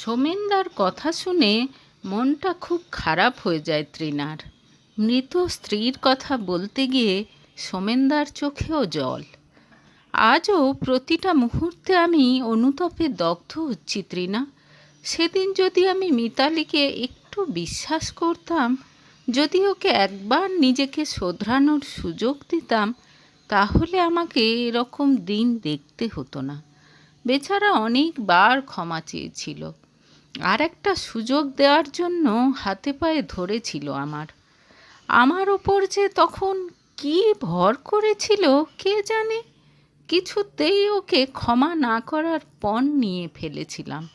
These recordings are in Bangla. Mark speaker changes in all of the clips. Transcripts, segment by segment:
Speaker 1: সোমেনদার কথা শুনে মনটা খুব খারাপ হয়ে যায় তৃণার। মৃত স্ত্রীর কথা বলতে গিয়ে সোমেনদার চোখেও জল। আজও প্রতিটা মুহূর্তে আমি অনুতপে দগ্ধ হচ্ছি তৃণা। সেদিন যদি আমি মিতালিকে একটু বিশ্বাস করতাম, যদি ওকে একবার নিজেকে শোধরানোর সুযোগ দিতাম, তাহলে আমাকে এরকম দিন দেখতে হতো না। বেচারা অনেকবার ক্ষমা চেয়েছিল। আর একটা সুযোগ দেওয়ার জন্য হাতে পায়ে ধরেছিল আমার। আমার ওপর যে তখন কি ভর করেছিল, কে জানে? কিছুতেই ওকে ক্ষমা না করার পণ নিয়ে ফেলেছিলাম।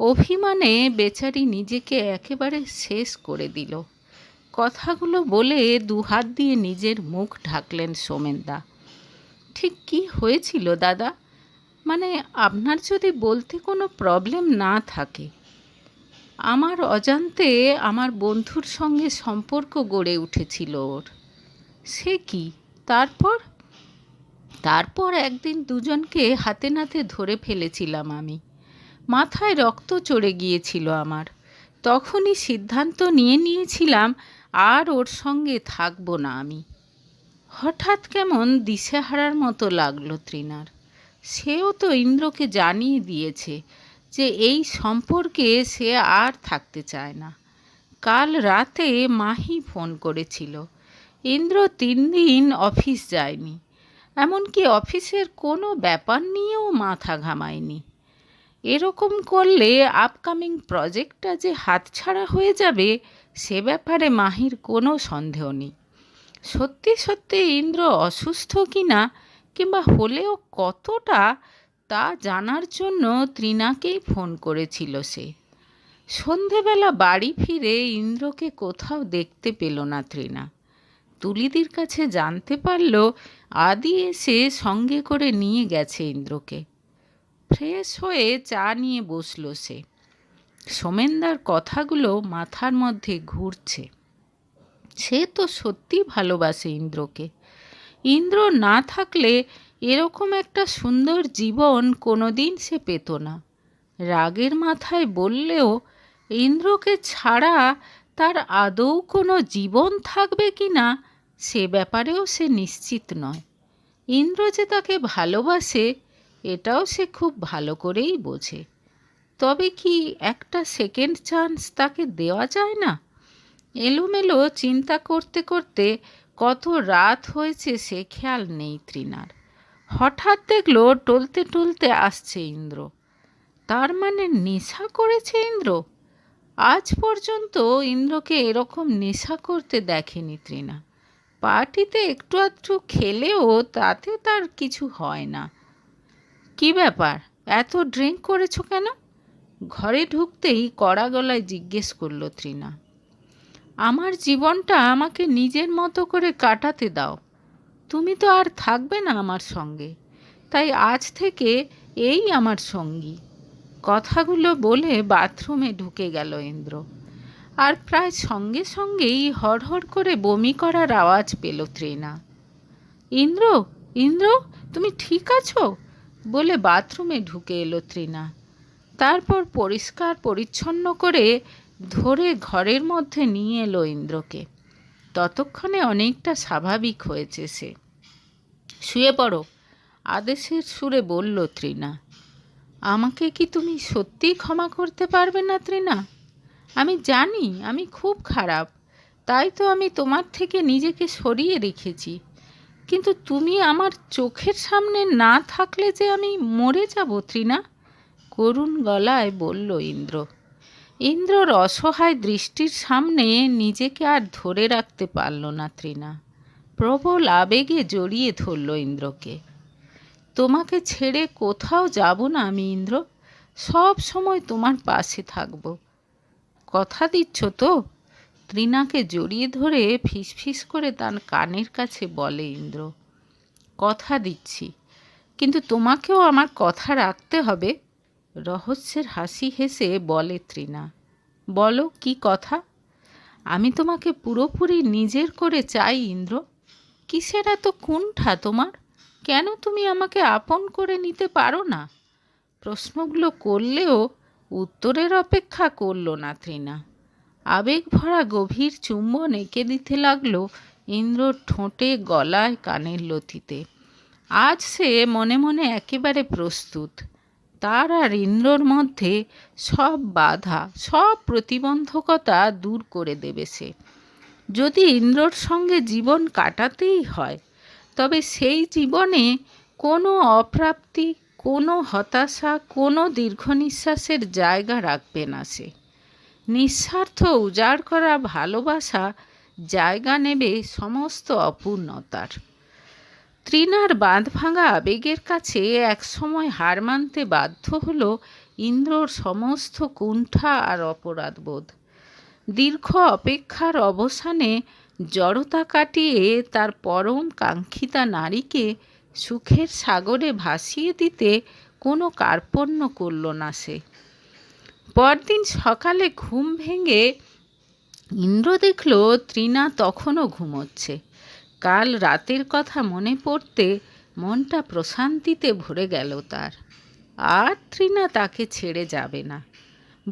Speaker 1: অভিমানে বেচারি নিজেকে একেবারে শেষ করে দিল। কথাগুলো বলে দুহাত দিয়ে নিজের মুখ ঢাকলেন সোমেনদা। ঠিক কি হয়েছিল, দাদা? মানে আপনার যদি বলতে কোনো প্রবলেম না থাকে। আমার অজান্তে আমার বন্ধুর সঙ্গে সম্পর্ক গড়ে উঠেছিল ওর। সে কি? তারপর? তারপর একদিন দুজনকে হাতে নাতে ধরে ফেলেছিলাম আমি। মাথায় রক্ত চড়ে গিয়েছিল আমার। তখনই সিদ্ধান্ত নিয়ে নিয়েছিলাম আর ওর সঙ্গে থাকব না আমি। হঠাৎ কেমন দিশেহারার মতো লাগল তৃণার সেও তো ইন্দ্রকে জানিয়ে দিয়েছে যে এই সম্পর্কে সে আর থাকতে চায় না। কাল রাতে মাহি ফোন করেছিল। ইন্দ্র তিন দিন অফিস যায়নি। এমনকি অফিসের কোনো ব্যাপার নিয়েও মাথা ঘামায়নি। এরকম করলে আপকামিং প্রজেক্টটা যে হাতছাড়া হয়ে যাবে, সে ব্যাপারে মাহির কোনো সন্দেহ নেই। সত্যি সত্যি ইন্দ্র অসুস্থ কি না কিংবা হলেও কতটা তা জানার জন্য তৃণাকেই ফোন করেছিল সে। সন্ধেবেলা বাড়ি ফিরে ইন্দ্রকে কোথাও দেখতে পেল না তৃণা। তুলিদির কাছে জানতে পারল, আদি এসে সঙ্গে করে নিয়ে গেছে ইন্দ্রকে। ফ্রেশ হয়ে চা নিয়ে বসল সে। সোমেনদার কথাগুলো মাথার মধ্যে ঘুরছে। সে তো সত্যি ভালোবাসে ইন্দ্রকে। ইন্দ্র না থাকলে এরকম একটা সুন্দর জীবন কোনোদিন সে পেত না। রাগের মাথায় বললেও ইন্দ্রকে ছাড়া তার আদৌ কোনো জীবন থাকবে কি না, সে ব্যাপারেও সে নিশ্চিত নয়। ইন্দ্র যে তাকে ভালোবাসে, এটাও সে খুব ভালো করেই বোঝে। তবে কি একটা সেকেন্ড চান্স তাকে দেওয়া যায় না? এলোমেলো চিন্তা করতে করতে কত রাত হয়েছে সে খেয়াল নেই তৃণার হঠাৎ দেখল টলতে টলতে আসছে ইন্দ্র। তার মানে নেশা করেছে ইন্দ্র? আজ পর্যন্ত ইন্দ্রকে এরকম নেশা করতে দেখেনি তৃণা। পার্টিতে একটু আধটু খেলেও তাতে তার কিছু হয় না। কি ব্যাপার? এত ড্রিঙ্ক করেছ কেন? ঘরে ঢুকতেই কড়া গলায় জিজ্ঞেস করল তৃণা। আমার জীবনটা আমাকে নিজের মতো করে কাটাতে দাও। তুমি তো আর থাকবে না আমার সঙ্গে। তাই আজ থেকে এই আমার সঙ্গী। কথাগুলো বলে বাথরুমে ঢুকে গেল ইন্দ্র। আর প্রায় সঙ্গে সঙ্গেই হড়হড় করে বমি করার আওয়াজ পেল ত্রিনা ইন্দ্র ইন্দ্র, তুমি ঠিক আছো? বলে বাথরুমে ঢুকে এলো ত্রিনা তারপর পরিষ্কার পরিচ্ছন্ন করে ধরে ঘরের মধ্যে নিয়ে এলো ইন্দ্রকে। ততক্ষণে অনেকটা স্বাভাবিক হয়েছে সে। শুয়ে পড়ো। আদেশের সুরে বলল ত্রিনা আমাকে কি তুমি সত্যিই ক্ষমা করতে পারবে না ত্রিনা আমি জানি, আমি খুব খারাপ, তাই তো আমি তোমার থেকে নিজেকে সরিয়ে রেখেছি। কিন্তু তুমি আমার চোখের সামনে না থাকলে যে আমি মরে যাব ত্রিনা করুণ গলায় বলল ইন্দ্র। ইন্দ্রর অসহায় দৃষ্টির সামনে নিজেকে আর ধরে রাখতে পারল না ত্রিনা প্রবল আবেগে জড়িয়ে ধরল ইন্দ্রকে। তোমাকে ছেড়ে কোথাও যাব না আমি, ইন্দ্র। সব সময় তোমার পাশে থাকব। কথা দিচ্ছ তো? ত্রিনাকে জড়িয়ে ধরে ফিসফিস করে তার কানের কাছে বলে ইন্দ্র। কথা দিচ্ছি, কিন্তু তোমাকেও আমার কথা রাখতে হবে। রহস্যের হাসি হেসে বলে ত্রিনা বলো কি কথা? আমি তোমাকে পুরোপুরি নিজের করে চাই, ইন্দ্র। কিসের এত কুণ্ঠা তোমার? কেন তুমি আমাকে আপন করে নিতে পারো না? প্রশ্নগুলো করলেও উত্তরের অপেক্ষা করল না তৃণা। আবেগ ভরা গভীর চুম্বন এঁকে দিতে লাগল ইন্দ্রর ঠোঁটে গলায় কানের লতিতে। আজ সে মনে মনে একেবারে প্রস্তুত। তার আর ইন্দ্রর মধ্যে সব বাধা, সব প্রতিবন্ধকতা দূর করে দেবে সে। যদি ইন্দ্রর সঙ্গে জীবন কাটাতেই হয়, তবে সেই জীবনে কোনো অপ্রাপ্তি, কোনো হতাশা, কোনো দীর্ঘ নিঃশ্বাসের জায়গা রাখবে না সে। নিঃস্বার্থ উজাড় করা ভালোবাসা জায়গা নেবে সমস্ত অপূর্ণতার। তৃণার বাঁধ ভাঙা আবেগের কাছে একসময় হার মানতে বাধ্য হল ইন্দ্রর সমস্ত কুণ্ঠা আর অপরাধবোধ। দীর্ঘ অপেক্ষার অবসানে জড়তা কাটিয়ে তার পরম কাঙ্ক্ষিতা নারীকে সুখের সাগরে ভাসিয়ে দিতে কোনো কার্পণ্য করল না সে। পরদিন সকালে ঘুম ভেঙে ইন্দ্র দেখল তৃণা তখনও ঘুমোচ্ছে। কাল রাতের কথা মনে পড়তে মনটা প্রশান্তিতে ভরে গেল তার। আর তৃণা তাকে ছেড়ে যাবে না।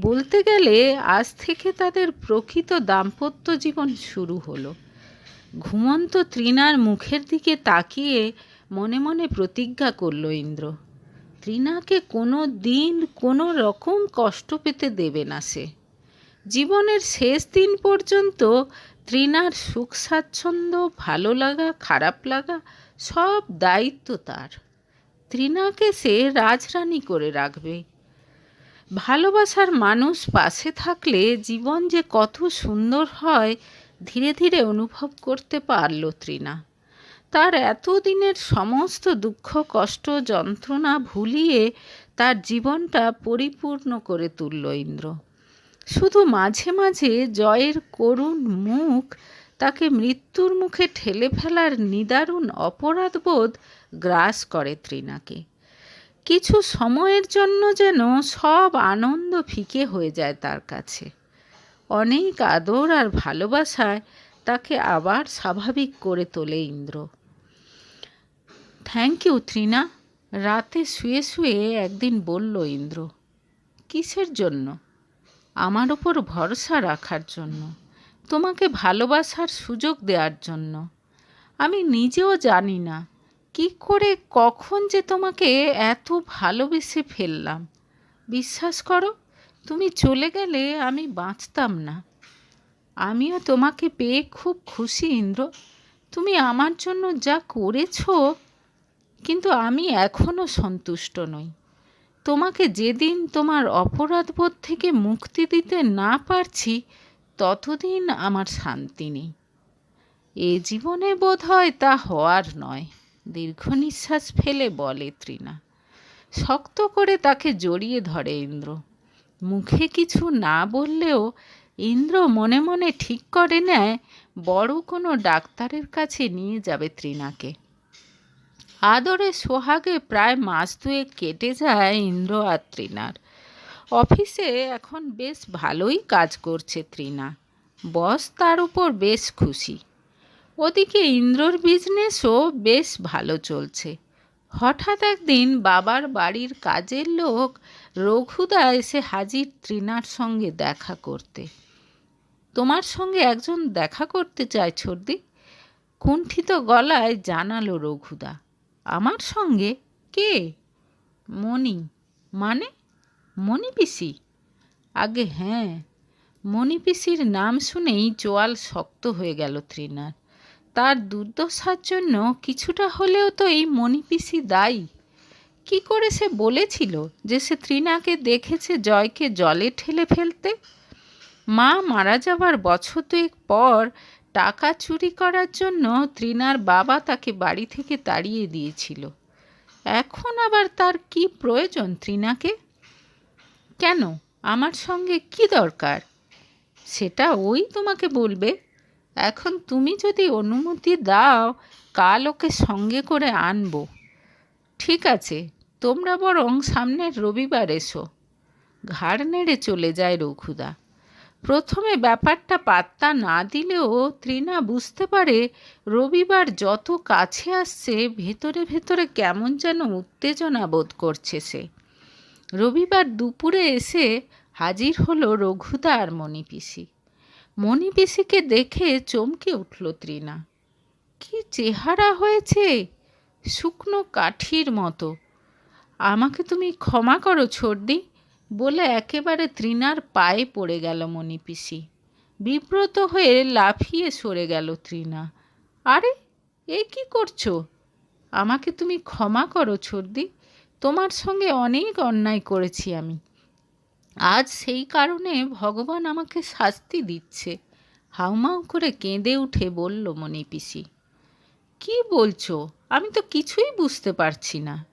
Speaker 1: বলতে গেলে আজ থেকে তাদের প্রকৃত দাম্পত্য জীবন শুরু হলো। ঘুমন্ত তৃণার মুখের দিকে তাকিয়ে মনে মনে প্রতিজ্ঞা করল ইন্দ্র তৃণাকে কোনো দিন কোনো রকম কষ্ট পেতে দেবে না সে। জীবনের শেষ দিন পর্যন্ত তৃণার সুখ, স্বাচ্ছন্দ্য, ভালো লাগা, খারাপ লাগা সব দায়িত্ব তার। তৃণাকে সে রাজরানী করে রাখবে। ভালোবাসার মানুষ পাশে থাকলে জীবন যে কত সুন্দর হয়, ধীরে ধীরে অনুভব করতে পারল তৃণা। তার এতদিনের সমস্ত দুঃখ, কষ্ট, যন্ত্রণা ভুলিয়ে তার জীবনটা পরিপূর্ণ করে তুলল ইন্দ্র। শুধু মাঝে মাঝে জয়ের করুণ মুখ, তাকে মৃত্যুর মুখে ঠেলে ফেলার নিদারুণ অপরাধবোধ গ্রাস করে তৃণাকে। কিছু সময়ের জন্য যেন সব আনন্দ ফিকে হয়ে যায় তার কাছে। অনেক আদর আর ভালোবাসায় তাকে আবার স্বাভাবিক করে তোলে ইন্দ্র। থ্যাংক ইউ ত্রিনা রাতে শুয়ে শুয়ে একদিন বলল ইন্দ্র, কিসের জন্য? আমার ওপর ভরসা রাখার জন্য, তোমাকে ভালোবাসার সুযোগ দেওয়ার জন্য। আমি নিজেও জানি না কি করে কখন যে তোমাকে এত ভালোবেসে ফেললাম? বিশ্বাস করো, তুমি চলে গেলে আমি বাঁচতাম না। আমিও তোমাকে পেয়ে খুব খুশি, ইন্দ্র। তুমি আমার জন্য যা করেছ, কিন্তু আমি এখনও সন্তুষ্ট নই। তোমাকে যেদিন তোমার অপরাধবোধ থেকে মুক্তি দিতে না পারছি, ততদিন আমার শান্তি নেই। এ জীবনে বোধ হয় তা হওয়ার নয়। দীর্ঘ নিঃশ্বাস ফেলে বলে তৃণা। শক্ত করে তাকে জড়িয়ে ধরে ইন্দ্র। মুখে কিছু না বললেও ইন্দ্র মনে মনে ঠিক করে নেয়, বড় কোনো ডাক্তারের কাছে নিয়ে যাবে তৃণাকে। আদরে সোহাগে প্রায় মাস দুয়েক কেটে যায় ইন্দ্র আর তৃণার। অফিসে এখন বেশ ভালোই কাজ করছে তৃণা। বস তার উপর বেশ খুশি। ওদিকে ইন্দ্রর বিজনেসও বেশ ভালো চলছে। হঠাৎ একদিন বাবার বাড়ির কাজের লোক রঘুদা এসে হাজির তৃণার সঙ্গে দেখা করতে। তোমার সঙ্গে একজন দেখা করতে চায়, ছর্দি? কুণ্ঠিত গলায় জানালো রঘুদা। আমার সঙ্গে? কে? মণি। মানে? মণি পিসি? আগে হ্যাঁ। মণি পিসির নাম শুনেই চোয়াল শক্ত হয়ে গেল তৃণার তার দুর্দশার জন্য কিছুটা হলেও তো এই মণি পিসি দায়ী। কি করে সে বলেছিল যে সে তৃণাকে দেখেছে জয়কে জলে ঠেলে ফেলতে? মা মারা যাবার বছর দুয়েক পর টাকা চুরি করার জন্য তৃণার বাবা তাকে বাড়ি থেকে তাড়িয়ে দিয়েছিল। এখন আবার তার কি প্রয়োজন তৃণাকে? কেন? আমার সঙ্গে কি দরকার? সেটা ওই তোমাকে বলবে। এখন তুমি যদি অনুমতি দাও, কাল ওকে সঙ্গে করে আনব। ঠিক আছে, তোমরা বরং সামনের রবিবার এসো। ঘাড় নেড়ে চলে যায় রঘুদা। প্রথমে ব্যাপারটা পাত্তা না দিলেও তৃণা বুঝতে পারে রবিবার যত কাছে আসছে, ভেতরে ভেতরে কেমন যেন উত্তেজনা বোধ করছে সে। রবিবার দুপুরে এসে হাজির হলো রঘুদা আর মণিপিসি। মণিপিসিকে দেখে চমকে উঠল তৃণা। কি চেহারা হয়েছে? শুকনো কাঠির মতো। আমাকে তুমি ক্ষমা করো, ছোটদি, বলে একেবারে তৃণার পায়ে পড়ে গেল মণিপিসি। বিব্রত হয়ে লাফিয়ে সরে গেল তৃণা। আরে, এ কি করছ? আমাকে তুমি ক্ষমা করো, ছোটদি। তোমার সঙ্গে অনেক অন্যায় করেছি আমি। আজ সেই কারণে ভগবান আমাকে শাস্তি দিচ্ছে। হাউমাউ করে কেঁদে উঠে বলল মণিপিসি কি বলছো? আমি তো কিছুই বুঝতে পারছি না।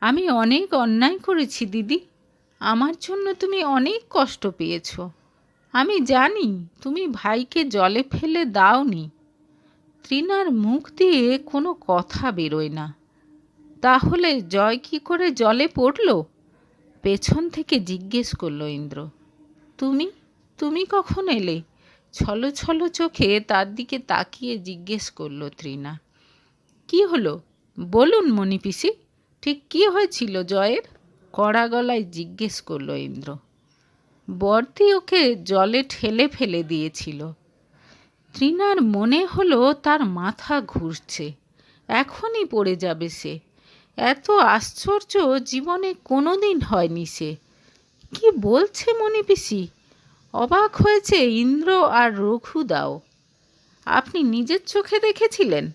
Speaker 1: আমি অনেক অন্যায় করেছি, দিদি। আমার জন্য তুমি অনেক কষ্ট পেয়েছ। আমি জানি তুমি ভাইকে জলে ফেলে দাওনি। তৃণার মুখ দিয়ে কোনো কথা বেরোয় না। তাহলে জয় কি করে জলে পড়ল? পেছন থেকে জিজ্ঞেস করল ইন্দ্র। তুমি? তুমি কখন এলে? ছলো ছলো চোখে তার দিকে তাকিয়ে জিজ্ঞেস করল তৃণা। কি হলো? বলুন মণিপিসি ঠিক কি হয়েছিল জয়ের? কড়া গলায় জিজ্ঞেস করল ইন্দ্র। বর্তি ওকে জলে ঠেলে ফেলে দিয়েছিল। তৃণার মনে হলো তার মাথা ঘুরছে, এখনই পড়ে যাবে সে। এত আশ্চর্য জীবনে কোনো দিন হয়নি সে। কি বলছে মণিপিসি অবাক হয়েছে ইন্দ্র আর রঘুদাও। আপনি নিজের চোখে দেখেছিলেন?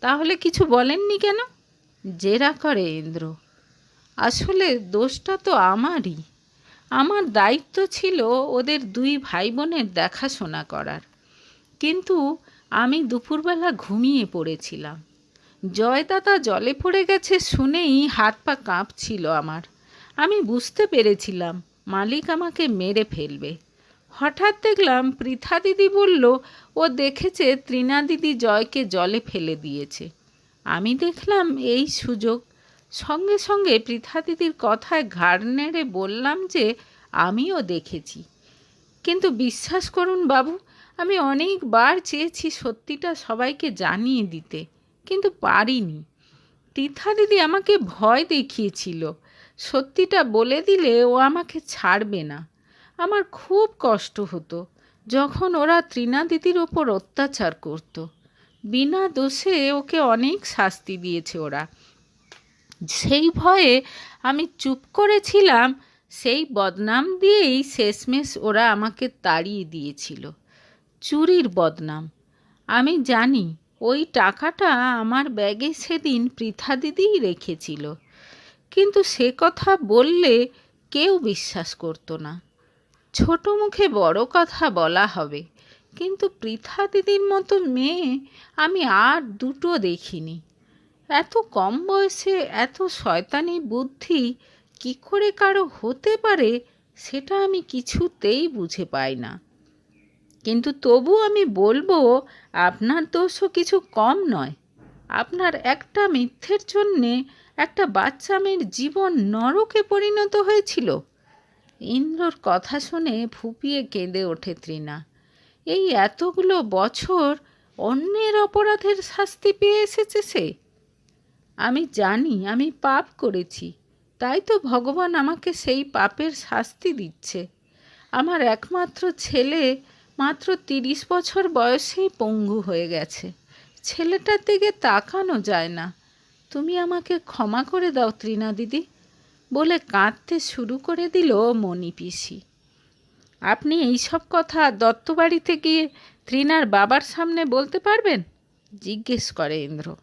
Speaker 1: তাহলে কিছু বলেননি কেন? জেরা করে ইন্দ্র। আসলে দোষটা তো আমারই। আমার দায়িত্ব ছিল ওদের দুই ভাই বোনের দেখাশোনা করার। কিন্তু আমি দুপুরবেলা ঘুমিয়ে পড়েছিলাম। জয়দাদা জলে পড়ে গেছে শুনেই হাত পা কাঁপছিল আমার। আমি বুঝতে পেরেছিলাম মালিক আমাকে মেরে ফেলবে। হঠাৎ দেখলাম পৃথা দিদি বলল, ও দেখেছে তৃণা দিদি জয়কে জলে ফেলে দিয়েছে। আমি দেখলাম এই সুযোগ। সঙ্গে সঙ্গে পৃথা দিদির কথায় ঘাড় নেড়ে বললাম যে, আমিও দেখেছি। কিন্তু বিশ্বাস করুন বাবু, আমি অনেকবার চেয়েছি সত্যিটা সবাইকে জানিয়ে দিতে। কিন্তু পারিনি। তীর্থা দিদি আমাকে ভয় দেখিয়েছিল। সত্যিটা বলে দিলে ও আমাকে ছাড়বে না। আমার খুব কষ্ট হতো যখন ওরা তৃণা দিদির ওপর অত্যাচার করত। বিনা দোষে ওকে অনেক শাস্তি দিয়েছে ওরা। সেই ভয়ে আমি চুপ করেছিলাম, সেই বদনাম দিয়েই শেষমেশ ওরা আমাকে তাড়িয়ে দিয়েছিল। চুরির বদনাম। আমি জানি ওই টাকাটা আমার ব্যাগে সেদিন পৃথা দিদিই রেখেছিল। কিন্তু সে কথা বললে কেউ বিশ্বাস করতো না। ছোট মুখে বড় কথা বলা হবে, কিন্তু পৃথা দিদির মতো মেয়ে আমি আর দুটো দেখিনি। এত কম বয়সে এত শয়তানি বুদ্ধি কি করে কারও হতে পারে সেটা আমি কিছুতেই বুঝে পাই না। কিন্তু তবু আমি বলব, আপনার দোষও কিছু কম নয়। আপনার একটা মিথ্যের জন্যে একটা বাচ্চা মেয়ের জীবন নরকে পরিণত হয়েছিল। ইন্দ্রর কথা শুনে ফুপিয়ে কেঁদে ওঠে তৃণা। এই এতগুলো বছর অন্যের অপরাধের শাস্তি পেয়ে এসেছে সে। আমি জানি, আমি পাপ করেছি। তাই তো ভগবান আমাকে সেই পাপের শাস্তি দিচ্ছে। আমার একমাত্র ছেলে মাত্র তিরিশ বছর বয়সেই পঙ্গু হয়ে গেছে। ছেলেটার দিকে তাকানো যায় না। তুমি আমাকে ক্ষমা করে দাও ত্রিনা দিদি, বলে কাঁদতে শুরু করে দিল মণি পিসি। আপনি এইসব কথা দত্তবাড়িতে গিয়ে ত্রিনার বাবার সামনে বলতে পারবেন? জিজ্ঞেস করে ইন্দ্র।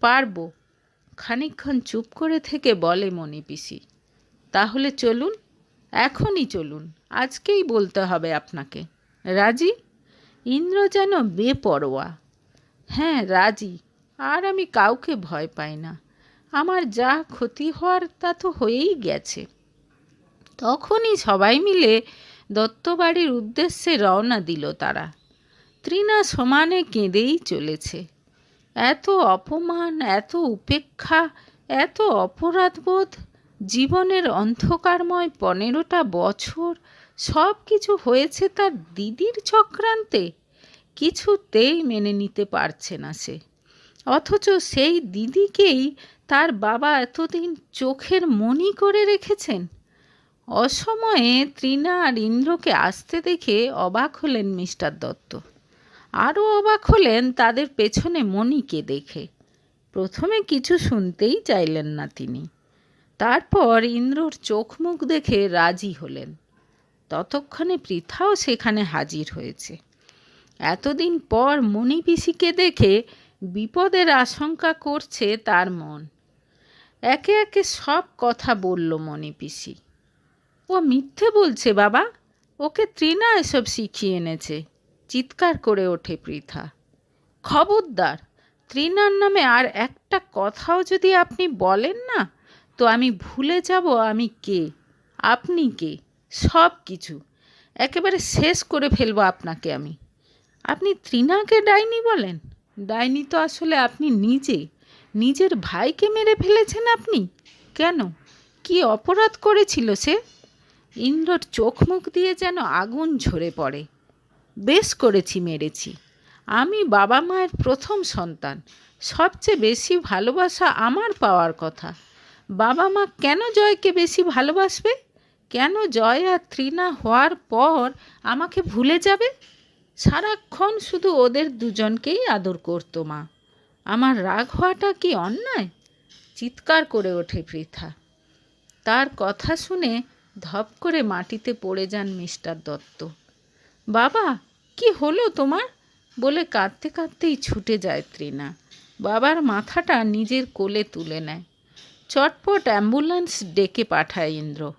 Speaker 1: পারব। খানিক্ষণ চুপ করে থেকে বলে মণি পিসি। তাহলে চলুন, এখনই চলুন, আজকেই বলতে হবে আপনাকে। রাজি? ইন্দ্র যেন বেপরোয়া। হ্যাঁ রাজি। আর আমি কাউকে ভয় পাই না। আমার যা ক্ষতি হওয়ার তা তো হয়েই গেছে। তখনই সবাই মিলে দত্তবাড়ির উদ্দেশ্যে রওনা দিল তারা। তৃণা সমানে কেঁদেই চলেছে। এত অপমান, এত উপেক্ষা, এত অপরাধবোধ, জীবনের অন্ধকারময় পনেরোটা বছর সব কিছু হয়েছে তার দিদির চক্রান্তে। কিছুতেই মেনে নিতে পারছে না সে। অথচ সেই দিদিকেই তার বাবা এতদিন চোখের মনি করে রেখেছেন। অসময়ে তৃণা আর ইন্দ্রকে আসতে দেখে অবাক হলেন মিস্টার দত্ত। আরও অবাক হলেন তাদের পেছনে মণিকে দেখে। প্রথমে কিছু শুনতেই চাইলেন না তিনি। তারপর ইন্দ্রর চোখ মুখ দেখে রাজি হলেন। ততক্ষণে পৃথাও সেখানে হাজির হয়েছে। এতদিন পর মণি দেখে বিপদের আশঙ্কা করছে তার মন। একে একে সব কথা বলল মণি পিসি। ও মিথ্যে বলছে বাবা, ওকে তৃণা এসব শিখিয়ে এনেছে, চিৎকার করে ওঠে পৃথা। খবরদার, তৃণার নামে আর একটা কথাও যদি আপনি বলেন না, তো আমি ভুলে যাব আমি কে, আপনি কে? সব কিছু। একেবারে শেষ করে ফেলব আপনাকে আমি। আপনি তৃণাকে ডাইনি বলেন? ডাইনি তো আসলে আপনি নিজে। নিজের ভাইকে মেরে ফেলেছেন আপনি? কেন? কি অপরাধ করেছিল সে? ইন্দ্রর চোখ মুখ দিয়ে যেন আগুন ঝরে পড়ে। বেশ করেছি, মেরেছি। আমি বাবা মায়ের প্রথম সন্তান। সবচেয়ে বেশি ভালোবাসা আমার পাওয়ার কথা। বাবা মা কেন জয়কে বেশি ভালোবাসবে? কেন জয় আর তৃণা হওয়ার পর আমাকে ভুলে যাবে? সারাক্ষণ শুধু ওদের দুজনকেই আদর করতো মা। আমার রাগ হওয়াটা কি অন্যায়? চিৎকার করে ওঠে পৃথা। তার কথা শুনে ধপ করে মাটিতে পড়ে যান মিস্টার দত্ত। বাবা, কি হলো তোমার? বলে কাঁদতে কাঁদতেই ছুটে যায় তৃণা। বাবার মাথাটা নিজের কোলে তুলে নেয়। চটপট অ্যাম্বুলেন্স ডেকে পাঠায় ইন্দ্র।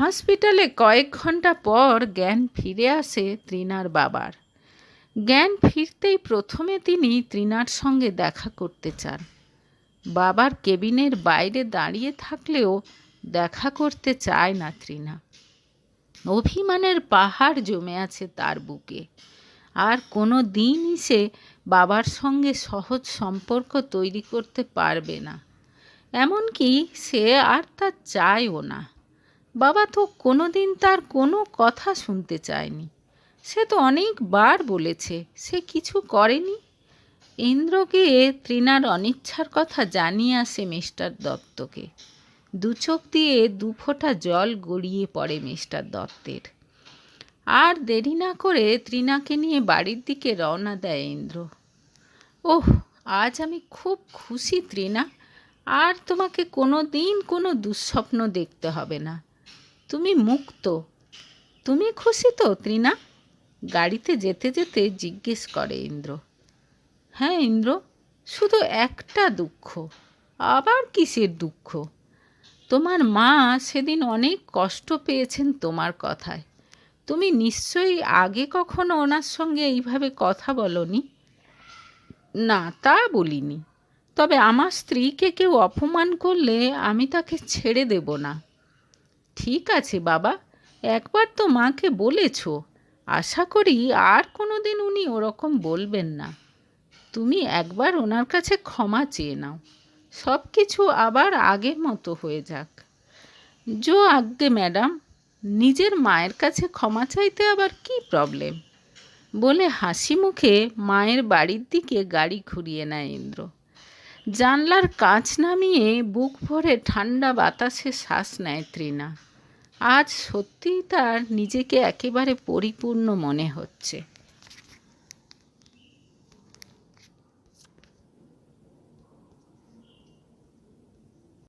Speaker 1: হসপিটালে কয়েক ঘণ্টা পর জ্ঞান ফিরে আসে তৃণার বাবার। জ্ঞান ফিরতেই প্রথমে তিনি তৃণার সঙ্গে দেখা করতে চান। বাবার কেবিনের বাইরে দাঁড়িয়ে থাকলেও দেখা করতে চায় না তৃণা অভিমানের পাহাড় জমে আছে তার বুকে। আর কোনো দিনই সে বাবার সঙ্গে সহজ সম্পর্ক তৈরি করতে পারবে না। এমনকি সে আর তা চায়ও না। বাবা তো কোনো দিন তার কোনো কথা শুনতে চায়নি। সে তো অনেকবার বলেছে, সে কিছু করেনি। ইন্দ্রকে তৃণার অনিচ্ছার কথা জানিয়ে আসে মিস্টার দত্তকে। দু চোখ দিয়ে দু ফোঁটা জল গড়িয়ে পড়ে মিস্টার দত্তের। আর দেরি না করে তৃণাকে নিয়ে বাড়ির দিকে রওনা দেয় ইন্দ্র। ওহ, আজ আমি খুব খুশি তৃণা, আর তোমাকে কোনো দিন কোনো দুঃস্বপ্ন দেখতে হবে না। তুমি মুক্ত। তুমি খুশি তো তৃণা গাড়িতে যেতে যেতে জিজ্ঞেস করে ইন্দ্র। হ্যাঁ ইন্দ্র, শুধু একটা দুঃখ। আবার কিসের দুঃখ? তোমার মা সেদিন অনেক কষ্ট পেয়েছেন তোমার কথায়। তুমি নিশ্চয়ই আগে কখনো ওনার সঙ্গে এইভাবে কথা বলনি? না, তা বলিনি। তবে আমার স্ত্রীকে কেউ অপমান করলে আমি তাকে ছেড়ে দেব না। ঠিক আছে, বাবা। একবার তো মাকে বলেছ। আশা করি আর কোনো দিন উনি ওরকম বলবেন না। তুমি একবার ওনার কাছে ক্ষমা চেয়ে নাও। সব কিছু আবার আগের মতো হয়ে যাক। জো আজ্ঞে, ম্যাডাম। নিজের মায়ের কাছে ক্ষমা চাইতে আবার কি প্রবলেম? বলে হাসি মুখে মায়ের বাড়ির দিকে গাড়ি ঘুরিয়ে নেয় ইন্দ্র। জানলার কাঁচ নামিয়ে বুক ভরে ঠান্ডা বাতাসে শ্বাস নেয় তৃণা। আজ সত্যিই তার নিজেকে একেবারে পরিপূর্ণ মনে হচ্ছে।